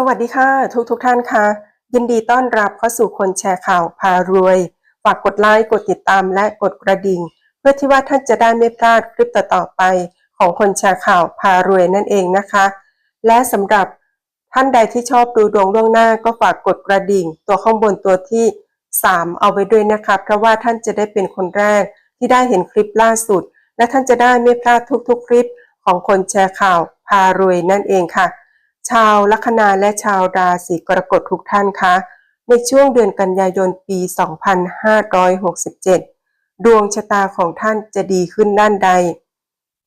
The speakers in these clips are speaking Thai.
สวัสดีค่ะทุกทุกท่านค่ะ ยินดีต้อนรับเข้าสู่คนแชร์ข่าวพารวย ฝากกดไลค์กดติดตามและกดกระดิ่ง เพื่อที่ว่าท่านจะได้ไม่พลาดคลิปต่อๆไปของคนแชร์ข่าวพารวยนั่นเองนะคะ และสำหรับท่านใดที่ชอบดูดวงล่วงหน้าก็ฝากกดกระดิ่ง ตัวข้างบนตัวที่ 3 เอาไว้ด้วยนะคะเพราะว่าท่านจะได้เป็นคนแรกที่ได้เห็นคลิปล่าสุด และท่านจะได้ไม่พลาดทุกๆ คลิปของคนแชร์ข่าวพารวยนั่นเองค่ะ ชาวลัคนาและชาวราศีกรกฎทุกท่านคะ ในช่วงเดือนกันยายนปี 2567 ดวงชะตาของท่านจะดีขึ้นด้านใด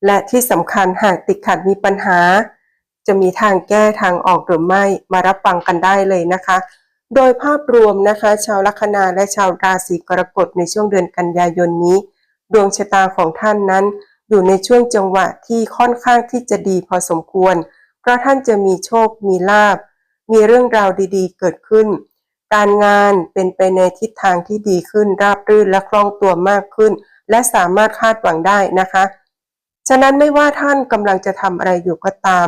และที่สำคัญหากติดขัดมีปัญหา จะมีทางแก้ทางออกหรือไม่มารับฟังกันได้เลยนะคะ โดยภาพรวมนะคะ ชาวลัคนาและชาวราศีกรกฎในช่วงเดือนกันยายนนี้ ดวงชะตาของท่านนั้น อยู่ในช่วงจังหวะที่ค่อนข้างที่จะดีพอสมควร เพราะท่านจะมีโชค มีลาบ มีเรื่องราวดีๆ เกิดขึ้น การงานเป็นไปในทิศทางที่ดีขึ้น ราบรื่นและคล่องตัวมากขึ้น และสามารถคาดหวังได้นะคะ ฉะนั้นไม่ว่าท่านกำลังจะทำอะไรอยู่ก็ตาม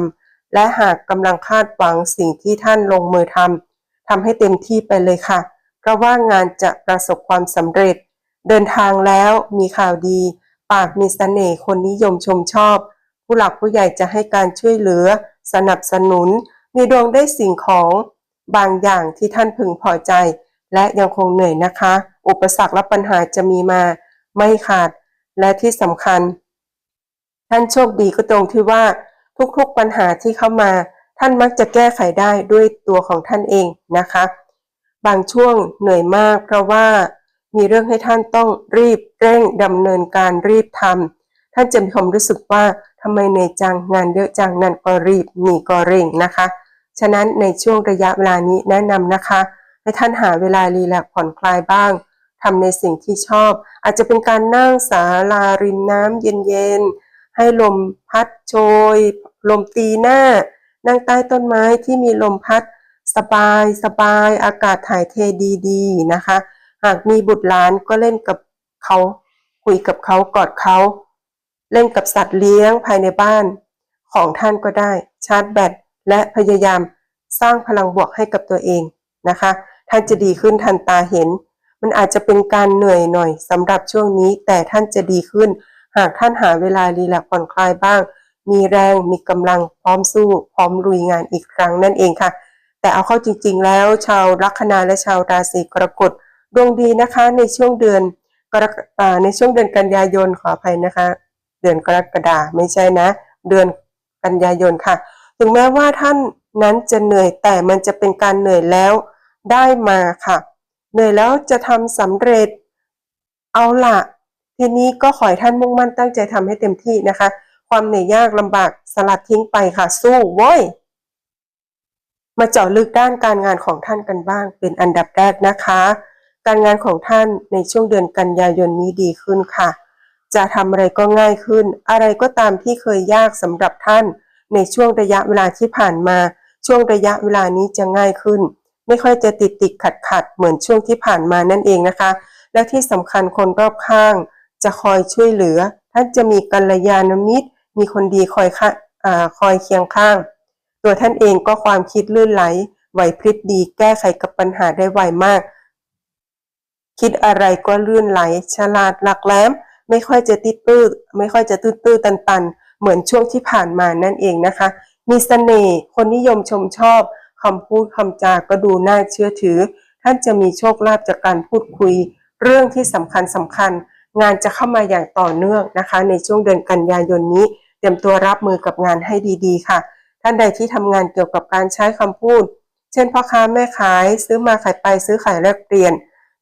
และหากกำลังคาดหวังสิ่งที่ท่านลงมือทำทำให้เต็มที่ไปเลยค่ะ เพราะว่างานจะประสบความสำเร็จ เดินทางแล้วมีข่าวดี ปากมีเสน่ห์คนนิยมชมชอบ ผู้หลักผู้ใหญ่จะให้การช่วยเหลือ สนับสนุน มีดวงได้สิ่งของบางอย่างที่ท่านพึงพอใจ และยังคงเหนื่อยนะคะ อุปสรรคและปัญหาจะมีมา ไม่ขาด และที่สำคัญ ท่านโชคดีก็ตรงที่ว่าทุกๆปัญหาที่เข้ามา ท่านมักจะแก้ไขได้ด้วยตัวของท่านเองนะคะ บางช่วงเหนื่อยมาก เพราะว่ามีเรื่องให้ท่านต้องรีบเร่งดำเนินการรีบทำท่านจะมีความรู้สึกว่า ทำไมเหนื่อยจังงานเยอะจังนั่นก็รีบนี่ก็เร่งนะคะ ฉะนั้นในช่วงระยะเวลานี้แนะนำนะคะให้ท่านหาเวลารีแลกผ่อนคลายบ้างทำในสิ่งที่ชอบ อาจจะเป็นการนั่งสาลาริมน้ำเย็นๆ ให้ลมพัดโชย ลมตีหน้า นั่งใต้ต้นไม้ที่มีลมพัด สบายสบายอากาศถ่ายเทดีๆนะคะ หากมีบุตรหลานก็เล่นกับเขา คุยกับเขากอดเขา เล่นกับสัตว์เลี้ยงภายในบ้าน ของท่านก็ได้ ชาร์จแบตและพยายามสร้างพลังบวกให้กับตัวเองนะคะ ท่านจะดีขึ้นทันตาเห็น มันอาจจะเป็นการเหนื่อยหน่อยสำหรับช่วงนี้ แต่ท่านจะดีขึ้น หากท่านหาเวลารีแลกซ์ผ่อนคลายบ้าง มีแรงมีกำลังพร้อมสู้ พร้อมลุยงานอีกครั้งนั่นเองค่ะ แต่เอาเข้าจริง ๆ แล้ว ชาวลัคนาและชาวราศีกรกฎดวงดีนะคะในช่วงเดือนกรกอ่าในช่วงเดือนกันยายนขออภัยนะคะ เดือนกรกฎาไม่ใช่นะ เดือนกันยายนค่ะ ถึงแม้ว่าท่านนั้นจะเหนื่อยแต่มันจะเป็นการเหนื่อยแล้วได้มาค่ะ เหนื่อยแล้วจะทำสำเร็จ เอาละทีนี้ก็ขอให้ท่านมุ่งมั่นตั้งใจทำให้เต็มที่นะคะ ความเหนื่อยยากลำบากสลัดทิ้งไปค่ะ สู้โว้ยมาเจาะลึกด้านการงานของท่านกันบ้างเป็นอันดับแรกนะคะ การงานของท่านในช่วงเดือนกันยายนนี้ดีขึ้นค่ะ จะทำอะไรก็ง่ายขึ้น อะไรก็ตามที่เคยยากสำหรับท่าน ในช่วงระยะเวลาที่ผ่านมา ช่วงระยะเวลานี้จะง่ายขึ้น ไม่ค่อยจะติดติดขัดขัดเหมือนช่วงที่ผ่านมานั่นเองนะคะ และที่สำคัญคนรอบข้าง จะคอยช่วยเหลือ ท่านจะมีกัลยาณมิตร มีคนดีคอยค่ะอคอยเคียงข้าง ตัวท่านเองก็ความคิดลื่นไหลไหวพริบดีแก้ไขกับปัญหาได้ไวมาก คิดอะไรก็ลื่นไหล ฉลาดหลักแหลม ไม่ค่อยจะติดตื้อไม่ค่อยจะตื้อตื้อตันตันๆเหมือนช่วงที่ผ่านมานั่นเองนะคะ มีเสน่ห์คนนิยมชมชอบคำพูดคำจาก็ดูน่าเชื่อถือ ท่านจะมีโชคลาภจากการพูดคุย เรื่องที่สำคัญสำคัญ งานจะเข้ามาอย่างต่อเนื่องนะคะ ในช่วงเดือนกันยายนนี้ เตรียมตัวรับมือกับงานให้ดีๆ ค่ะ ท่านใดที่ทำงานเกี่ยวกับการใช้คำพูด เช่นพ่อค้าแม่ขายซื้อมาขายไปซื้อขายแลกเปลี่ยน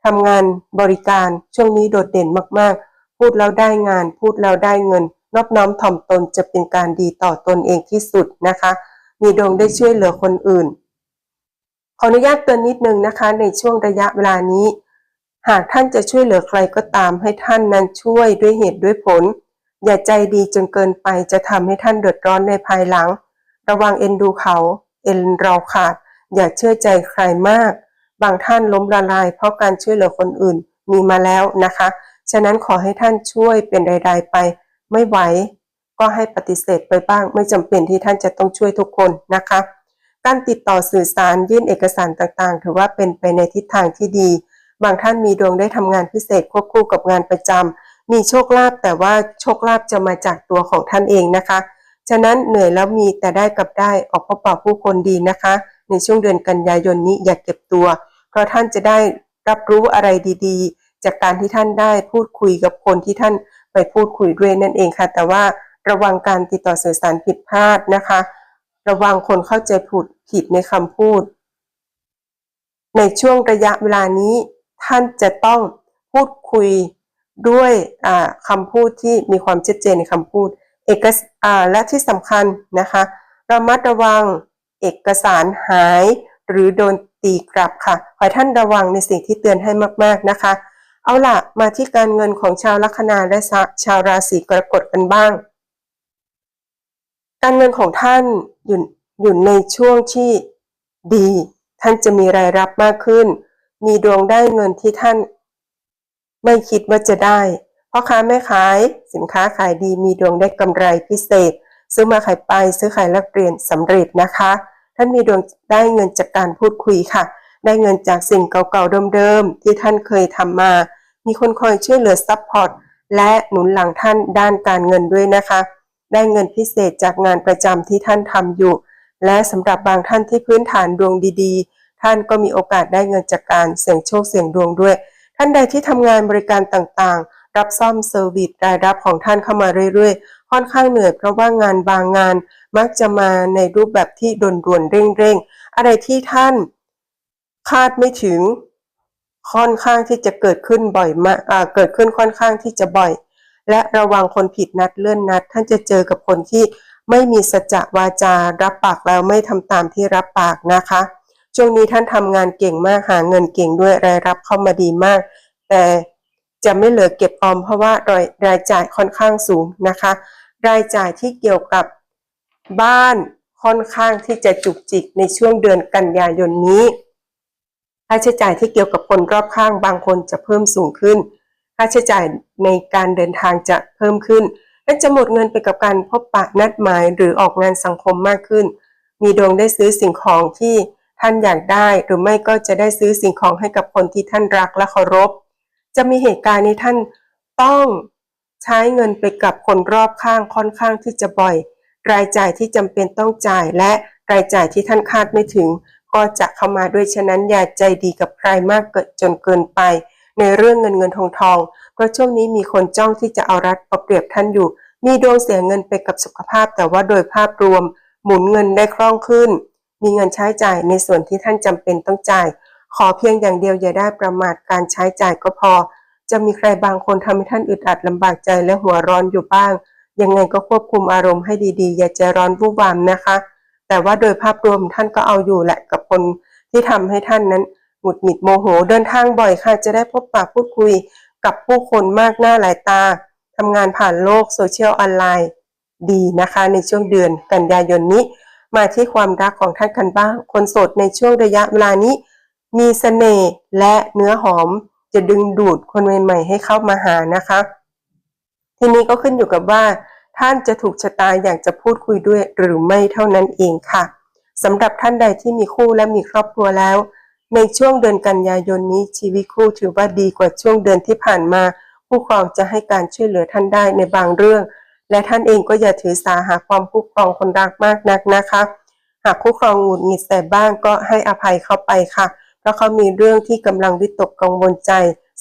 ทำงานบริการช่วงนี้โดดเด่นมากๆ พูดแล้วได้งาน พูดแล้วได้เงิน นอบน้อมถ่อมตนจะเป็นการดีต่อตนเองที่สุดนะคะ มีดวงได้ช่วยเหลือคนอื่น ขออนุญาตเตือนนิดนึงนะคะ ในช่วงระยะเวลานี้ หากท่านจะช่วยเหลือใครก็ตามให้ท่านนั้นช่วยด้วยเหตุด้วยผล อย่าใจดีจนเกินไปจะทำให้ท่านเดือดร้อนในภายหลัง ระวังเอ็นดูเขา เอ็นเราขาด อย่าเชื่อใจใครมาก บางท่านล้มละลาย เพราะการช่วยเหลือคนอื่นมีมาแล้วนะคะ ฉะนั้นขอให้ท่านช่วยเป็นใดๆไป ไม่ไหวก็ให้ปฏิเสธไปบ้าง ไม่จำเป็นที่ท่านจะต้องช่วยทุกคนนะคะ การติดต่อสื่อสารยื่นเอกสารต่างๆ ถือว่าเป็นไปในทิศทางที่ดี บางท่านมีดวงได้ทำงานพิเศษควบคู่กับงานประจำมีโชคลาภแต่ว่าโชคลาภจะมาจากตัวของท่านเองนะคะ ฉะนั้นเหนื่อยแล้วมีแต่ได้กับได้ออกพบปะผู้คนดีนะคะ ในช่วงเดือนกันยายนนี้อย่ากเก็บตัว เพราะท่านจะได้รับรู้อะไรดีๆ จากการที่ท่านได้พูดคุยกับคนที่ท่านไปพูดคุยด้วยนั่นเองค่ะ แต่ว่าระวังการติดต่อสื่อสารผิดพลาดนะคะ ระวังคนเข้าใจผิดผิดในคำพูด ในช่วงระยะเวลานี้ท่านจะต้องพูดคุยด้วยคำพูดที่มีความชัดเจนในคำพูด เอกและที่สำคัญนะคะระมัดระวังเอกสารหายหรือโดนตีกลับค่ะ ขอให้ท่านระวังในสิ่งที่เตือนให้มาก ๆ นะคะ เอาล่ะมาที่การเงินของชาวลัคนาและชาวราศีกรกฎกันบ้าง การเงินของท่านอยู่อยู่ในช่วงที่ดี ท่านจะมีรายรับมากขึ้น มีดวงได้เงินที่ท่าน ไม่คิดว่าจะได้พ่อค้าแม่ขายสินค้าขายดีมีดวงได้กำไรพิเศษ ซื้อมาขายไปซื้อขายแลกเปลี่ยนสำเร็จนะคะ ท่านมีดวงได้เงินจากการพูดคุยค่ะ ได้เงินจากสิ่งเก่าๆเดิมๆที่ท่านเคยทำมา มีคนคอยช่วยเหลือซัพพอร์ตและหนุนหลังท่านด้านการเงินด้วยนะคะ ได้เงินพิเศษจากงานประจำที่ท่านทำอยู่ และสำหรับบางท่านที่พื้นฐานดวงดีๆ ท่านก็มีโอกาสได้เงินจากการเสี่ยงโชคเสี่ยงดวงด้วย ท่านใดที่ทำงานบริการต่างๆ รับซ่อมเซอร์วิสรายรับของท่านเข้ามาเรื่อยๆ ค่อนข้างเหนื่อยเพราะว่างานบางงานมักจะมาในรูปแบบที่ด่วนๆเร่งๆ อะไรที่ท่าน คาดไม่ถึง ค่อนข้างที่จะเกิดขึ้นบ่อยมากเกิดขึ้นค่อนข้างที่จะบ่อย และระวังคนผิดนัดเลื่อนนัด ท่านจะเจอกับคนที่ไม่มีสัจวาจารับปากแล้วไม่ทำตามที่รับปากนะคะ ช่วงนี้ท่านทำงานเก่งมากหาเงินเก่งด้วยรายรับเข้ามาดีมาก แต่จะไม่เหลือเก็บออมเพราะว่ารายรายจ่ายค่อนข้างสูงนะคะ รายจ่ายที่เกี่ยวกับบ้านค่อนข้างที่จะจุกจิกในช่วงเดือนกันยายนนี้าใช้จ่ายที่เกี่ยวกับคนรอบข้างบางคนจะเพิ่มสูงขึ้น ค่าใช้จ่ายในการเดินทางจะเพิ่มขึ้น และจะหมดเงินไปกับการพบปะนัดหมายหรือออกงานสังคมมากขึ้น มีดวงได้ซื้อสิ่งของที่ท่านอยากได้ หรือไม่ก็จะได้ซื้อสิ่งของให้กับคนที่ท่านรักและเคารพ จะมีเหตุการณ์ในท่านต้องใช้เงินไปกับคนรอบข้างค่อนข้างที่จะบ่อย รายจ่ายที่จำเป็นต้องจ่ายและรายจ่ายที่ท่านคาดไม่ถึง ก็จะ เข้ามาด้วยฉะนั้นอย่าใจดีกับใครมากเกินจนเกินไป ในเรื่องเงินเงินทองทอง เพราะช่วงนี้มีคนจ้องที่จะเอารัดเอาเปรียบท่านอยู่ มีดวงเสียเงินไปกับสุขภาพ แต่ว่าโดยภาพรวม หมุนเงินได้คล่องขึ้น มีเงินใช้จ่ายในส่วนที่ท่านจำเป็นต้องจ่าย ขอเพียงอย่างเดียวอย่าได้ประมาทการใช้จ่ายก็พอ จะมีใครบางคนทำให้ท่านอึดอัดลำบากใจและหัวร้อนอยู่บ้าง ยังไงก็ควบคุมอารมณ์ให้ดีๆ อย่าใจร้อนวู่วามนะคะแต่ว่าโดยภาพรวมท่านก็เอาอยู่แหละกับคน ที่ทำให้ท่านนั้นหงุดหงิดโมโหเดินทางบ่อยค่ะ จะได้พบปะพูดคุยกับผู้คนมากหน้าหลายตาทำงานผ่านโลกโซเชียลออนไลน์ดีนะคะ ในช่วงเดือนกันยายนนี้ มาที่ความรักของท่านกันบ้าง คนโสดในช่วงระยะเวลานี้ มีสเสน่ห์และเนื้อหอมจะดึงดูดคนใหม่ๆ ให้เข้ามาหานะคะ ทีนี้ก็ขึ้นอยู่กับว่า ท่านจะถูกชะตาอยากจะพูดคุยด้วยหรือไม่เท่านั้นเองค่ะ สำหรับท่านใดที่มีคู่และมีครอบครัวแล้ว ในช่วงเดือนกันยายนนี้ชีวิตคู่ถือว่าดีกว่าช่วงเดือนที่ผ่านมา ผู้ครองจะให้การช่วยเหลือท่านได้ในบางเรื่อง และท่านเองก็อย่าถือสาหาความคู่ครองคนรักมากนักนะคะ หากคู่ครองหงุดหงิดแต่บ้างก็ให้อภัยเขาไปค่ะ เพราะเขามีเรื่องที่กำลังวิตกกังวลใจ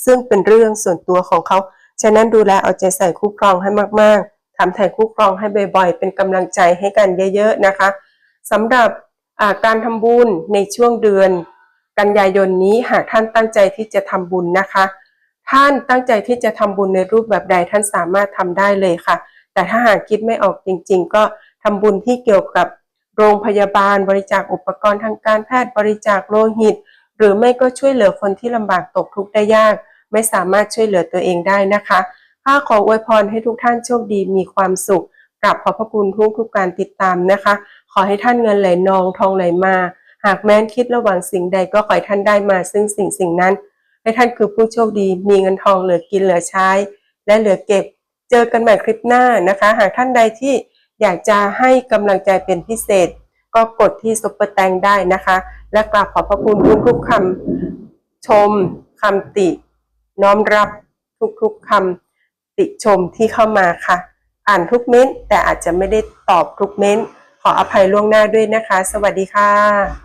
ซึ่งเป็นเรื่องส่วนตัวของเขาฉะนั้นดูแลเอาใจใส่คู่ครองให้มากๆทำแทนคู่ครองให้บ่อยๆ เป็นกำลังใจให้กันเยอะ ๆนะคะสำหรับ การทำบุญในช่วงเดือน กันยายนนี้หากท่านตั้งใจที่จะทำบุญนะคะ ท่านตั้งใจที่จะทำบุญในรูปแบบใดท่านสามารถทำได้เลยค่ะ แต่ถ้าหากคิดไม่ออกจริง ๆ ก็ทำบุญที่เกี่ยวกับโรงพยาบาล บริจาคอุปกรณ์ทางการแพทย์บริจาคโลหิต หรือไม่ก็ช่วยเหลือคนที่ลำบากตกทุกข์ได้ยาก ไม่สามารถช่วยเหลือตัวเองได้นะคะข้าขออวยพรให้ทุกท่านโชคดีมีความสุขกราบขอบพระคุณทุกทุกการติดตามนะคะ ขอให้ท่านเงินไหลนองทองไหลมา หากแม้นคิดระหว่างสิ่งใดก็ขอให้ท่านได้มา ซึ่งสิ่งสิ่งนั้นให้ท่านคือผู้โชคดี มีเงินทองเหลือกินเหลือใช้ และเหลือเก็บ เจอกันใหม่คลิปหน้านะคะ หากท่านใดที่อยากจะให้กำลังใจเป็นพิเศษ ก็กดที่ซุปเปอร์แตงได้นะคะ และกราบขอบพระคุณทุกๆคำชมคำติ น้อมรับทุกๆคำติชมที่เข้ามาค่ะ อ่านทุกเม้นแต่อาจจะไม่ได้ตอบทุกเม้น ขออภัยล่วงหน้าด้วยนะคะ สวัสดีค่ะ